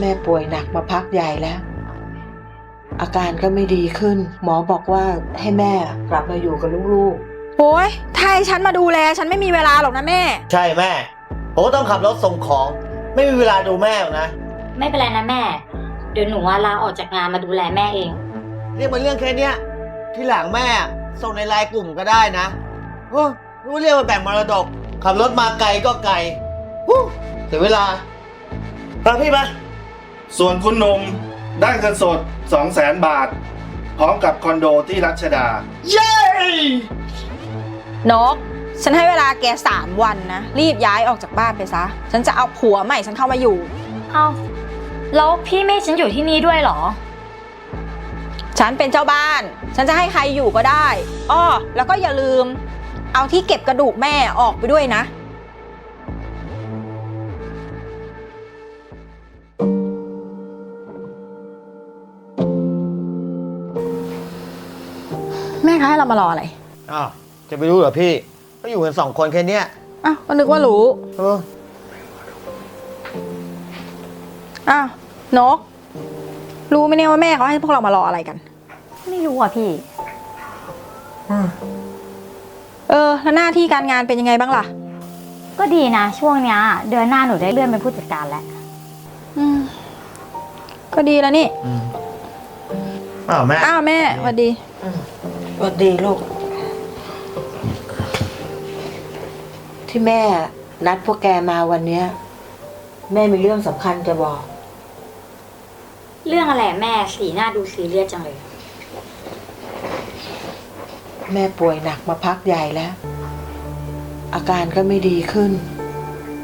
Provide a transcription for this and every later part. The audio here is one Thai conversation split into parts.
แม่ป่วยหนักมาพักใหญ่แล้ว อาการก็ไม่ดีขึ้น หมอบอกว่าให้แม่กลับมาอยู่กับลูกโอ้ยถ้าให้ฉันมาดูแลฉันไม่มีเวลาหรอกนะแม่ ใช่แม่ ผมก็ต้องขับรถส่งของ ไม่มีเวลาดูแม่หรอกนะ ไม่เป็นไรนะแม่ เดี๋ยวหนูว่าลาออกจากงานมาดูแลแม่เอง เรียกมาเรื่องแค่เนี้ย ที่หลังแม่ส่งในไลน์กลุ่มก็ได้นะโอ้รู้เรียกว่าแบ่งมรดก ขับรถมาไกลก็ไกลฮู้เสียเวลาไปพี่มา ส่วนคุณหนุ่มได้เงินสด 2 0 0แสนบาท พร้อมกับคอนโดที่รัชดา เย้ นก ฉันให้เวลาแกสามวันนะ รีบย้ายออกจากบ้านไปซะ ฉันจะเอาผัวใหม่ฉันเข้ามาอยู่ เอาแล้วพี่ไม่ให้ฉันอยู่ที่นี่ด้วยเหรอ ฉันเป็นเจ้าบ้าน ฉันจะให้ใครอยู่ก็ได้ อ้อ แล้วก็อย่าลืม เอาที่เก็บกระดูกแม่ออกไปด้วยนะ แม่คะให้เรามารออะไรอ้าวจะไปรู้เหรอพี่ ก็อยู่กันสองคนแค่เนี้ยอ้าวก็นึกว่ารู้เอออ้าวนก รู้ไหมเนี่ยว่าแม่เขาให้พวกเรามารออะไรกัน ไม่รู้อะพี่ เออ แล้วหน้าที่การงานเป็นยังไงบ้างล่ะ ก็ดีนะ ช่วงเนี้ยเดือนหน้าหนูได้เลื่อนเป็นผู้จัดการแล้ว อืม ก็ดีแล้วนี่ อ้าวแม่ อ้าวแม่สวัสดีๆส วัสดีลูก ที่แม่นัดพวกแกมาวันเนี้ย แม่มีเรื่องสำคัญจะบอก เรื่องอะไรแม่สีหน้าดูซีเรียสจังเลย แม่ป่วยหนักมาพักใหญ่แล้ว อาการก็ไม่ดีขึ้น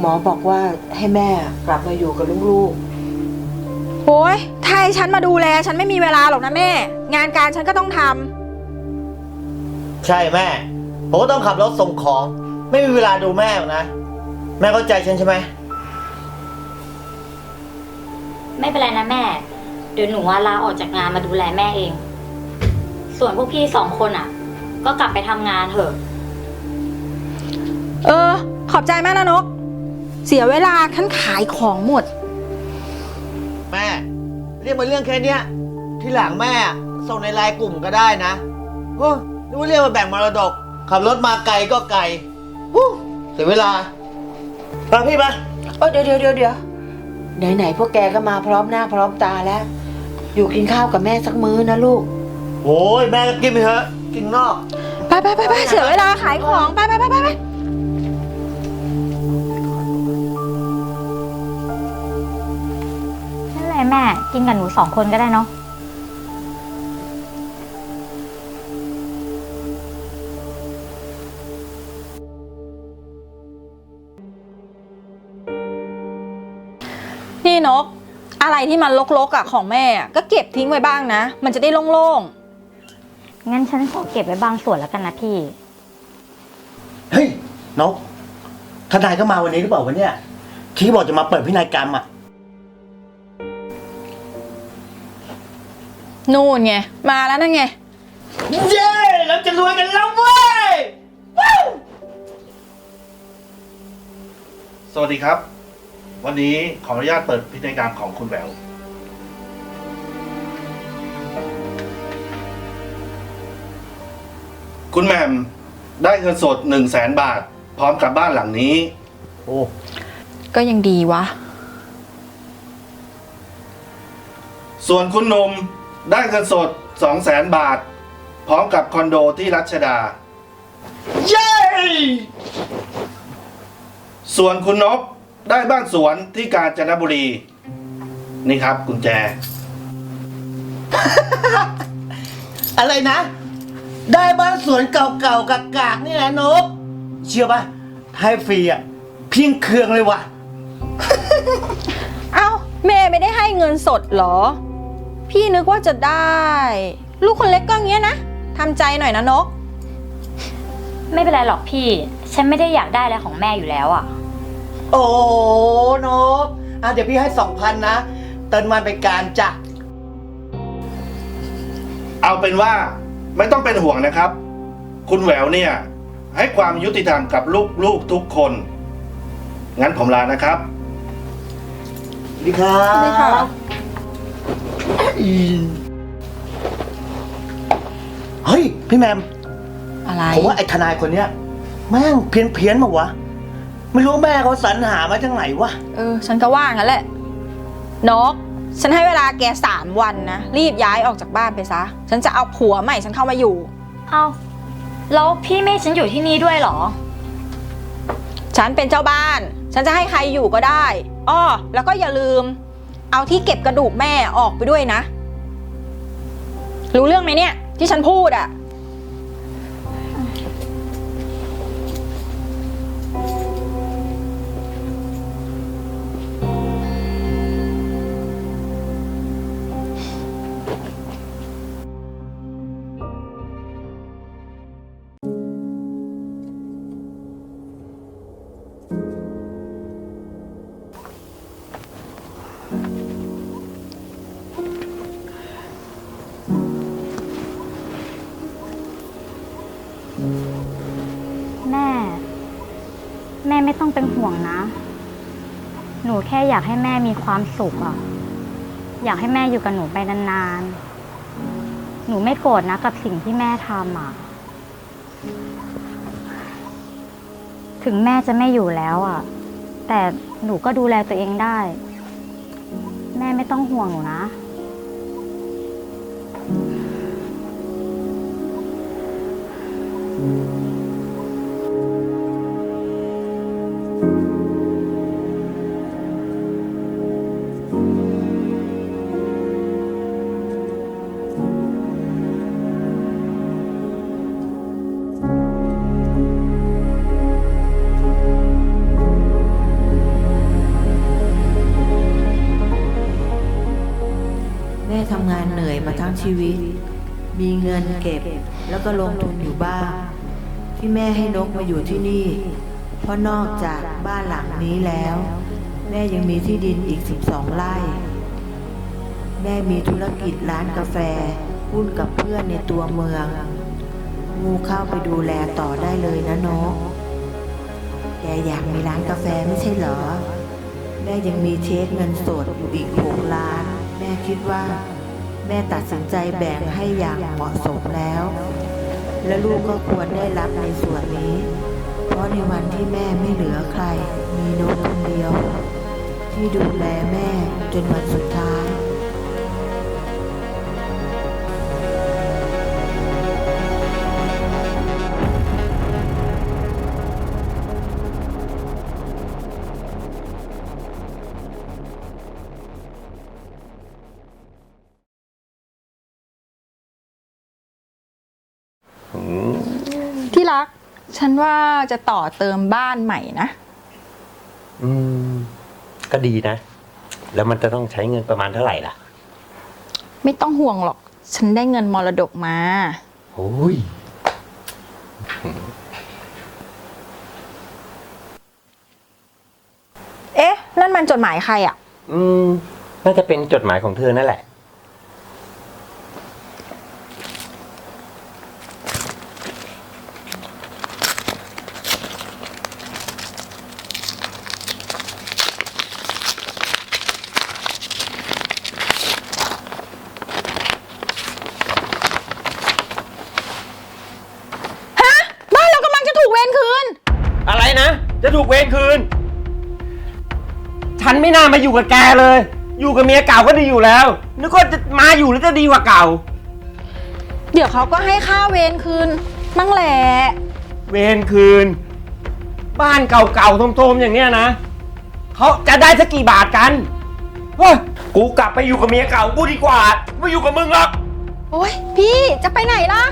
หมอบอกว่าให้แม่กลับมาอยู่กับลูกโอ้ยถ้าให้ฉันมาดูแล ฉันไม่มีเวลาหรอกนะแม่ งานการฉันก็ต้องทำ ใช่แม่ ผมก็ต้องขับรถส่งของ ไม่มีเวลาดูแม่หรอกนะ แม่เข้าใจฉันใช่ไหม ไม่เป็นไรนะแม่ เดี๋ยวหนูว่าลาออกจากงานมาดูแลแม่เอง ส่วนพวกพี่สองคนอะ ก็กลับไปทำงานเถอะ เออ ขอบใจมากนะนก เสียเวลาฉันขายของหมด แม่ เรียกมาเรื่องแค่เนี้ยที่หลังแม่ส่งในไลน์กลุ่มก็ได้นะโอ้ รู้เรียกว่าแบ่งมรดก ขับรถมาไกลก็ไกลฮู้เสียเวลาไปพี่มาๆเออเดี๋ยวเดี๋ยวเดี๋ยวเดี๋ยวไหนๆพวกแกก็มาพร้อมหน้าพร้อมตาแล้ว อยู่กินข้าวกับแม่สักมื้อนะลูก โอ้ยแม่ก็กินไปเถอะ กินนอก ไปไปไปไปเสียเวลาขายของไปไปไปไปไปนั่นแหละแม่ กินกับหนูสองคนก็ได้เนาะ นี่นก อะไรที่มันลกๆอะของแม่อะก็เก็บทิ้งไว้บ้างนะ มันจะได้โล่งงั้นฉันขอเก็บไว้บางส่วนแล้วกันนะพี่ เฮ้ยนกทนายก็มาวันนี้หรือเปล่าวะเนี่ย ที่บอกจะมาเปิดพินัยกรรมอะ ๆนู่นไงมาแล้วนั่นไง เย้เราจะรวยกันแล้วเว้ย สวัสดีครับ วันนี้ขออนุญาตเปิดพิธีกรรมของคุณแหววคุณแหม่มได้เงินสด1 0 0 0 0แสนบาท พร้อมกับบ้านหลังนี้ โอ้ก็ยังดีวะ ส่วนคุณหนุ่มได้เงินสด2 0 0แสนบาท พร้อมกับคอนโดที่รัชดา เย้ ส่วนคุณนก ได้บ้านสวนที่กาญจนบุรี นี่ครับกุญแจ อะไรนะ ได้บ้านสวนเก่าๆกากๆนี่แหละนก เชื่อป่ะให้ฟรีอะเพียงเครื่องเลยวะเอ้าแม่ไม่ได้ให้เงินสดเหรอ พี่นึกว่าจะได้ ลูกคนเล็กก็อย่างเงี้ยนะทำใจหน่อยนะนก ไม่เป็นไรหรอกพี่ ฉันไม่ได้อยากได้อะไรของแม่อยู่แล้วอะ โอ้นกอะเดี๋ยวพี่ให้สองพันนะ เติมมันไปการจ้ะ เอาเป็นว่าไม่ต้องเป็นห่วงนะครับ คุณแหววเนี่ย ให้ความยุติธรรมกับลูกๆทุกคน งั้นผมลานะครับดีครับ สวัสดีค่ะอืมเฮ้ย พี่แมม อะไร ผมว่าไอ้ทนายคนเนี้ยแม่งเพี้ยนเพี้ยนๆมาวะ ไม่รู้แม่เขาสรรหามาจากไหนวะ เออ ฉันก็ว่างั้นแหละ นก ฉันให้เวลาแกสามวันนะ รีบย้ายออกจากบ้านไปซะ ฉันจะเอาผัวใหม่ฉันเข้ามาอยู่ เอาแล้วพี่ไม่ให้ฉันอยู่ที่นี่ด้วยเหรอ ฉันเป็นเจ้าบ้าน ฉันจะให้ใครอยู่ก็ได้ อ้อ แล้วก็อย่าลืม เอาที่เก็บกระดูกแม่ออกไปด้วยนะ รู้เรื่องไหมเนี่ย ที่ฉันพูดอะ เป็นห่วงนะ หนูแค่อยากให้แม่มีความสุขอะอยากให้แม่อยู่กับหนูไปนานๆ หนูไม่โกรธนะกับสิ่งที่แม่ทำอะถึงแม่จะไม่อยู่แล้วอะแต่หนูก็ดูแลตัวเองได้ แม่ไม่ต้องห่วงหนูนะ ทำงานเหนื่อยมาทั้งชีวิต มีเงินเก็บแล้วก็ลงทุนอยู่บ้าง ที่แม่ให้นกมาอยู่ที่นี่ เพราะนอกจากบ้านหลังนี้แล้ว แม่ยังมีที่ดินอีก 12 ไร่ แม่มีธุรกิจร้านกาแฟหุ้นกับเพื่อนในตัวเมือง งูเข้าไปดูแลต่อได้เลยนะนกแกอยากมีร้านกาแฟไม่ใช่เหรอแม่ยังมีเช็คเงินสดอยู่อีกหกล้าน แม่คิดว่า แม่ตัดสินใจแบ่งให้อย่างเหมาะสมแล้ว และลูกก็ควรได้รับในส่วนนี้ เพราะในวันที่แม่ไม่เหลือใคร มีนกคนเดียว ที่ดูแลแม่จนวันสุดท้าย ที่รัก ฉันว่าจะต่อเติมบ้านใหม่นะ อืม ก็ดีนะ แล้วมันจะต้องใช้เงินประมาณเท่าไหร่ล่ะ ไม่ต้องห่วงหรอก ฉันได้เงินมรดกมา โอ้ย เอ๊ะ นั่นมันจดหมายใครอะอืม น่าจะเป็นจดหมายของเธอนั่นแหละ ฮะ บ้านเรากำลังจะถูกเวรคืน อะไรนะ จะถูกเวรคืน ฉันไม่น่ามาอยู่กับแกเลย อยู่กับเมียเก่าก็ดีอยู่แล้ว นึกว่าจะมาอยู่แล้วจะดีกว่าเก่า เดี๋ยวเขาก็ให้ค่าเวรคืนมั่งแหละ เวรคืน บ้านเก่าๆโทมๆอย่างเนี้ยนะเขาจะได้สักกี่บาทกันเฮ้ยกูกลับไปอยู่กับเมียเก่ากูดีกว่าไม่อยู่กับมึงหรอกโอ๊ยพี่จะไปไหนล่ะ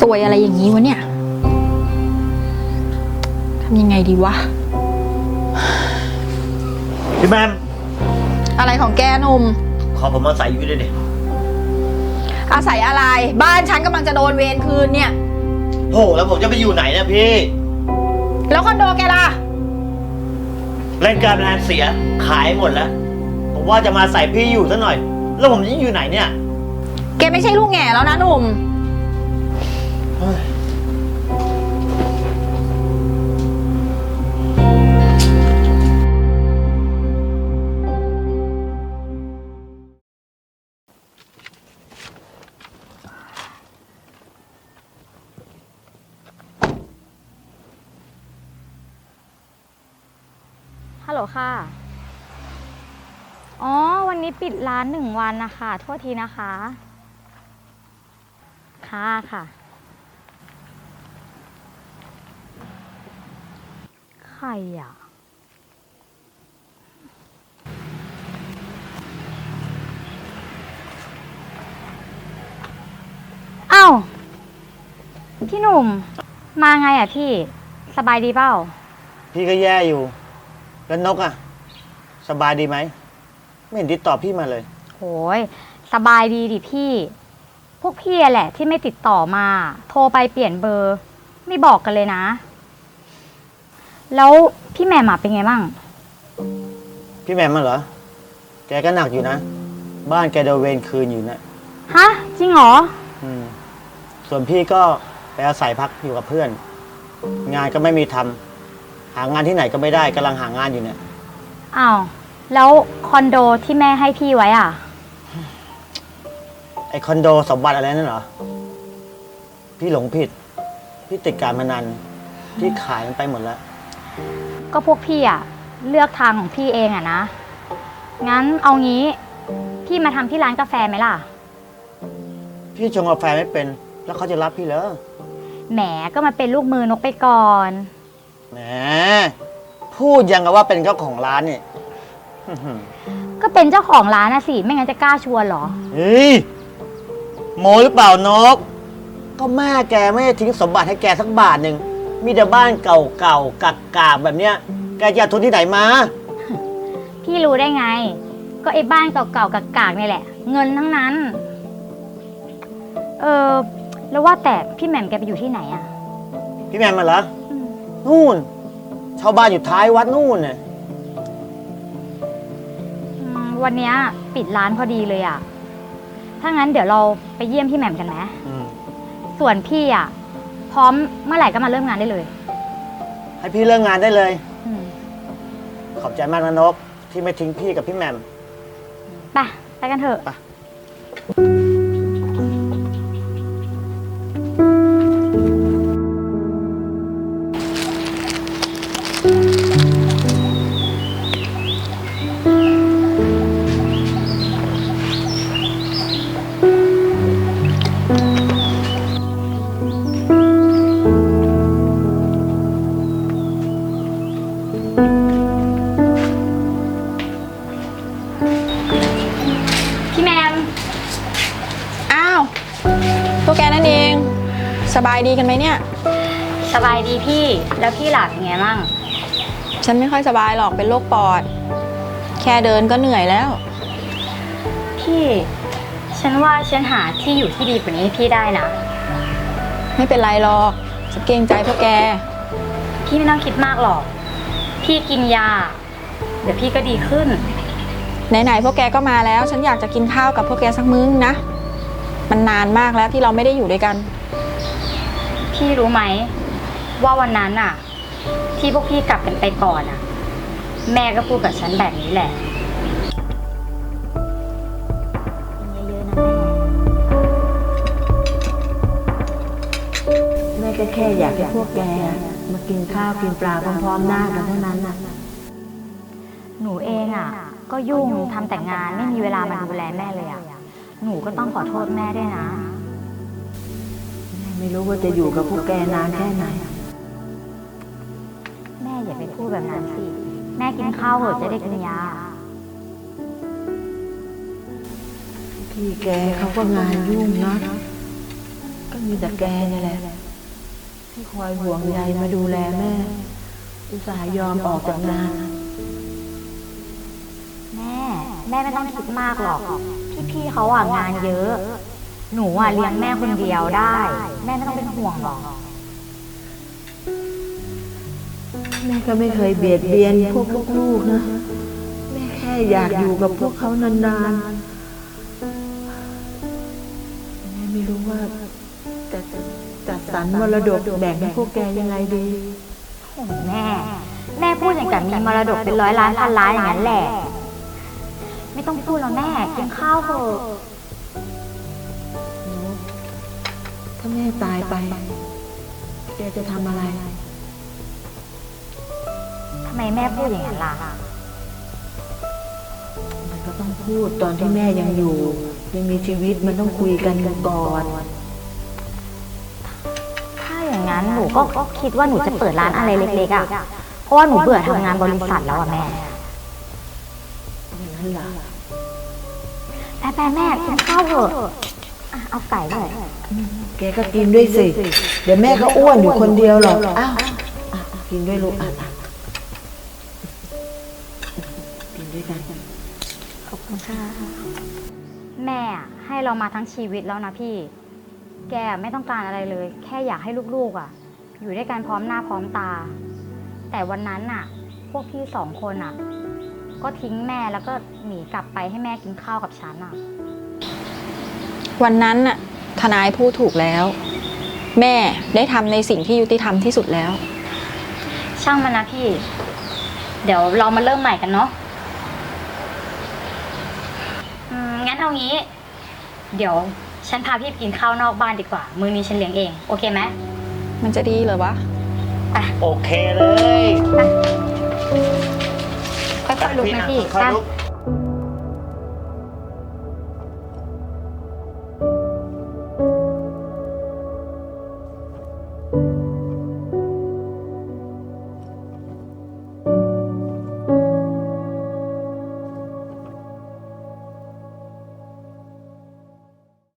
สวยอะไรอย่างนี้วะเนี่ยทำยังไงดีวะ พี่แมมอะไรของแกหนุ่มขอผมมาใส่อยู่ด้วยดิอาศัยอะไร บ้านฉันกำลังจะโดนเวรคืนเนี่ย โหแล้วผมจะไปอยู่ไหนนะพี่ แล้วคอนโดแกล่ะ เล่นการพนันเสียขายหมดแล้ว ผมว่าจะมาใส่พี่อยู่ซะหน่อย แล้วผมจะอยู่ไหนเนี่ย แกไม่ใช่ลูกแง่แล้วนะหนุ่ม ฮัลโหลค่ะ อ๋อ วันนี้ปิดร้านหนึ่งวันนะคะ โทษทีนะคะ ค่ะค่ะ ใค รอะ อ้าว พี่หนุ่ม มาไงอะพี่ สบายดีเปล่า พี่ก็แย่อยู่ แล้วนกอะ สบายดีไหม ไม่เห็นติดต่อพี่มาเลย โหย สบายดีดิพี่ พวกพี่อะแหละที่ไม่ติดต่อมา โทรไปเปลี่ยนเบอร์ ไม่บอกกันเลยนะ แล้วพี่แหม่มอะเป็นไงบ้าง พี่แหม่มมาเหรอ แกก็หนักอยู่นะ บ้านแกโดนเวรคืนอยู่นะฮะ จริงเหรอ อืม ส่วนพี่ก็ไปอาศัยพักอยู่กับเพื่อน งานก็ไม่มีทำหางานที่ไหนก็ไม่ได้กำลังหางานอยู่เนี่ย อ้าว แล้วคอนโดที่แม่ให้พี่ไว้อะ ไอคอนโดสมบัติอะไรนั่นเหรอ พี่หลงผิด พี่ติดการพนัน พี่ขายมันไปหมดแล้ว ก็พวกพี่อะเลือกทางของพี่เองอะนะ งั้นเอางี้ พี่มาทำที่ร้านกาแฟไหมล่ะ พี่ชงกาแฟไม่เป็น แล้วเขาจะรับพี่เหรอแหมก็มาเป็นลูกมือนกไปก่อน แหมพูดยังกับว่าเป็นเจ้าของร้านเนี่ยอื้อหือก็เป็นเจ้าของร้านนะสิ ไม่งั้นจะกล้าชวนเหรอ เฮ้ยโมหรือเปล่านก ก็แม่แกไม่ได้ทิ้งสมบัติให้แกสักบาทหนึ่ง มีแต่บ้านเก่าๆกักๆแบบเนี้ย แกจะเอาทุนที่ไหนมา พี่รู้ได้ไง ก็ไอ้บ้านเก่าๆกากๆนี่แหละ เงินทั้งนั้น เออแล้วว่าแต่พี่แหม่มแกไปอยู่ที่ไหนอะพี่แมนมาเหรอนู่น ชาวบ้านอยู่ท้ายวัดนู่นน่ะอืมวันเนี้ยปิดร้านพอดีเลยอะถ้างั้นเดี๋ยวเราไปเยี่ยมพี่แหม่มกันไหม อืมส่วนพี่อะ พร้อมเมื่อไหร่ก็มาเริ่มงานได้เลย ให้พี่เริ่มงานได้เลย อืมขอบใจมากนะนกที่ไม่ทิ้งพี่กับพี่แหมมไปไปกันเถอะ ไป สบายดีกันไหมเนี่ย สบายดีพี่ แล้วพี่หลับยังไงบ้างฉันไม่ค่อยสบายหรอกเป็นโรคปอด แค่เดินก็เหนื่อยแล้ว พี่ ฉันว่าฉันหาที่อยู่ที่ดีกว่านี้ให้พี่ได้นะ ไม่เป็นไรหรอกฉันเกรงใจพวกแก พี่ไม่ต้องคิดมากหรอก พี่กินยา เดี๋ยวพี่ก็ดีขึ้น ไหนๆพวกแกก็มาแล้ว ฉันอยากจะกินข้าวกับพวกแกสักมื้อนะ มันนานมากแล้วที่เราไม่ได้อยู่ด้วยกัน พี่รู้ไหม ว่าวันนั้นอะที่พวกพี่กลับกันไปก่อนอะแม่ก็พูดกับฉันแบบนี้แหละเยอะๆนะแม่แม่ก็แค่อยากให้พวกแกมากินข้าวกินปลาพร้อมๆหน้ากันเท่านั้นน่ะ หนูเองอะก็ยุ่งทำแต่งานไม่มีเวลามาดูแลแม่เลยอะหนูก็ต้องขอโทษแม่ด้วยนะ ไม่รู้ว่าจะอยู่กับพวกแกนานแค่ไหน แม่อย่าไปพูดแบบนั้นสิ แม่กินข้าวเหอะจะได้กินยา พี่แกเขาก็งานยุ่งเนาะก็มีแต่แกนี่แหละที่คอยห่วงใยมาดูแลแม่ อุตส่าห์ยอมออกจากงานแม่ แม่ไม่ต้องคิดมากหรอก พี่ๆเขาอะงานเยอะ หนูอะเลี้ยงแม่คนเดียวได้ แม่ไม่ต้องเป็นห่วงหรอกพแม่ก็ไม่เคยเบียดเบียนพวกลูกๆนะ แม่แค่อยากอยู่กับพวกเขานานๆ แม่ไม่รู้ว่าจะจัดสรรมรดกแบ่งให้พวกแกยังไงดีโอ้แม่ แม่พูดอย่างกับมีมรดกเป็นร้อยล้านพันล้านอย่างนั้นแหละ ไม่ต้องพูดแล้วแม่กินข้าวเถอะ ถ้าแม่ตายไป แกจะทำอะไร ทำไมแม่พูดอย่างนั้นล่ะ มันก็ต้องพูดตอนที่แม่ยังอยู่ ยังมีชีวิตมันต้องคุยกันก่อน ถ้าอย่างนั้นหนูก็คิดว่าหนูจะเปิดร้านอะไรเล็กๆอะ เพราะว่าหนูเบื่อทำงานบริษัทแล้วอะแม่อย่างนั้นล่ะไปไปๆแม่กินข้าวเถอะอะเอาไก่ด้วย แกก็กินด้วยสิ เดี๋ยวแม่ก็อ้วนอยู่คนเดียวหรอกอ้าวอะกินด้วยลูกอะอะกินด้วยกัน ขอบคุณค่ะ แม่อะให้เรามาทั้งชีวิตแล้วนะพี่ แกไม่ต้องการอะไรเลย แค่อยากให้ลูกๆอะ อยู่ด้วยกันพร้อมหน้าพร้อมตา แต่วันนั้นน่ะ พวกพี่สองคนอะ ก็ทิ้งแม่แล้วก็หนีกลับไปให้แม่กินข้าวกับฉันอะ วันนั้นน่ะ ทนายพูดถูกแล้ว แม่ได้ทำในสิ่งที่ยุติธรรมที่สุดแล้ว ช่างมันนะพี่ เดี๋ยวเรามาเริ่มใหม่กันเนาะอืมงั้นเอางี้ เดี๋ยวฉันพาพี่ไปกินข้าวนอกบ้านดีกว่า มื้อนี้ฉันเลี้ยงเอง โอเคไหมมันจะดีเหรอวะ โอเคเลย ค่อยๆลุกนะพี่ค่อยไปๆลุก